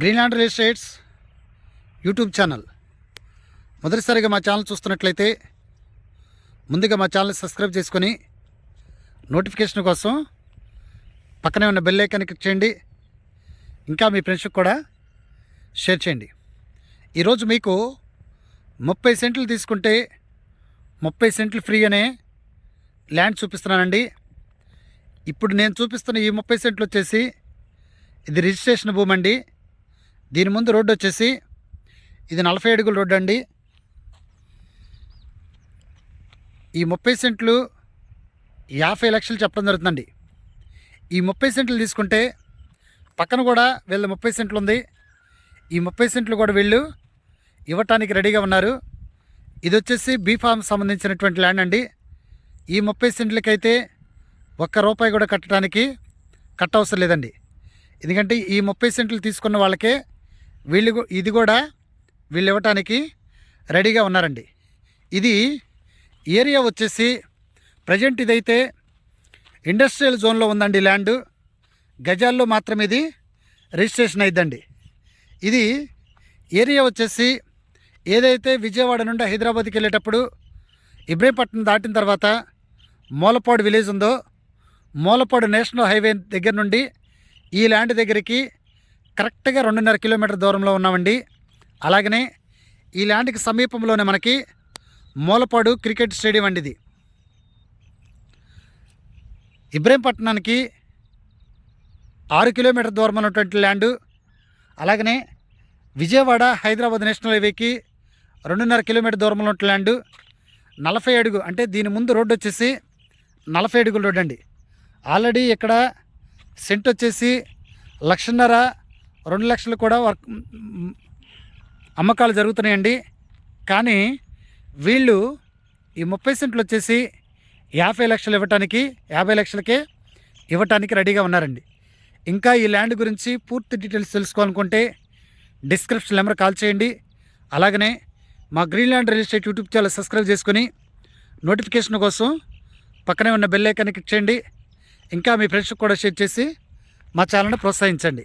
Greenland real estates YouTube channel. మొదటిసారిగా మా channel చూస్తున్నట్లయితే ముందుగా మా ఛానల్ సబ్స్క్రైబ్ చేసుకొని నోటిఫికేషన్ కోసం పక్కనే ఉన్న బెల్ ఐకాన్ క్లిక్ చేయండి. ఇంకా మీ ఫ్రెండ్స్కి కూడా షేర్ చేయండి. ఈరోజు మీకు ముప్పై సెంట్లు తీసుకుంటే ముప్పై సెంట్లు ఫ్రీ అనే ల్యాండ్ చూపిస్తున్నానండి. ఇప్పుడు నేను చూపిస్తున్న ఈ ముప్పై సెంట్లు వచ్చేసి ఇది రిజిస్ట్రేషన్ భూమి అండి. దీని ముందు రోడ్డు వచ్చేసి ఇది నలభై అడుగుల రోడ్డు అండి. ఈ ముప్పై సెంట్లు యాభై లక్షలు చెప్పడం జరుగుతుందండి. ఈ ముప్పై సెంట్లు తీసుకుంటే పక్కన కూడా వీళ్ళ ముప్పై సెంట్లు ఉంది. ఈ ముప్పై సెంట్లు కూడా వీళ్ళు ఇవ్వటానికి రెడీగా ఉన్నారు. ఇది వచ్చేసి బీఫామ్ సంబంధించినటువంటి ల్యాండ్ అండి. ఈ ముప్పై సెంట్లకైతే ఒక్క రూపాయి కూడా కట్టడానికి కట్టవసరం లేదండి. ఎందుకంటే ఈ ముప్పై సెంట్లు తీసుకున్న వాళ్ళకే వీళ్ళు ఇది కూడా వీళ్ళు ఇవ్వటానికి రెడీగా ఉన్నారండి. ఇది ఏరియా వచ్చేసి ప్రజెంట్ ఇదైతే ఇండస్ట్రియల్ జోన్లో ఉందండి ల్యాండ్. గజాల్లో మాత్రం ఇది రిజిస్ట్రేషన్ అయిద్దండి. ఇది ఏరియా వచ్చేసి ఏదైతే విజయవాడ నుండి హైదరాబాద్కి వెళ్ళేటప్పుడు ఇబ్రహీంపట్నం దాటిన తర్వాత మూలపాడు విలేజ్ ఉందో మూలపాడు నేషనల్ హైవే దగ్గర నుండి ఈ ల్యాండ్ దగ్గరికి కరెక్ట్గా రెండున్నర కిలోమీటర్ దూరంలో ఉన్నామండి. అలాగనే ఈ ల్యాండ్కి సమీపంలోనే మనకి మూలపాడు క్రికెట్ స్టేడియం అండి ఇది. ఇబ్రహీంపట్నానికి ఆరు కిలోమీటర్ దూరం ఉన్నటువంటి ల్యాండు. అలాగనే విజయవాడ హైదరాబాద్ నేషనల్ హైవేకి రెండున్నర కిలోమీటర్ దూరంలో ఉన్న ల్యాండు. నలభై అడుగు అంటే దీని ముందు రోడ్డు వచ్చేసి నలభై అడుగుల రోడ్డు అండి. ఆల్రెడీ ఇక్కడ సెంట్ వచ్చేసి లక్షన్నర రెండు లక్షలు కూడా వర్క్ అమ్మకాలు జరుగుతున్నాయండి. కానీ వీళ్ళు ఈ ముప్పై సెంట్లు వచ్చేసి యాభై లక్షలు ఇవ్వటానికి యాభై లక్షలకే ఇవ్వటానికి రెడీగా ఉన్నారండి. ఇంకా ఈ ల్యాండ్ గురించి పూర్తి డీటెయిల్స్ తెలుసుకోవాలనుకుంటే డిస్క్రిప్షన్ నెంబర్ కాల్ చేయండి. అలాగనే మా green land real estate YouTube channel subscribe చేసుకుని నోటిఫికేషన్ కోసం పక్కనే ఉన్న బెల్ ఐకాన్ని క్లిక్ చేయండి. ఇంకా మీ ఫ్రెండ్స్కి కూడా షేర్ చేసి మా ఛానల్ని ప్రోత్సహించండి.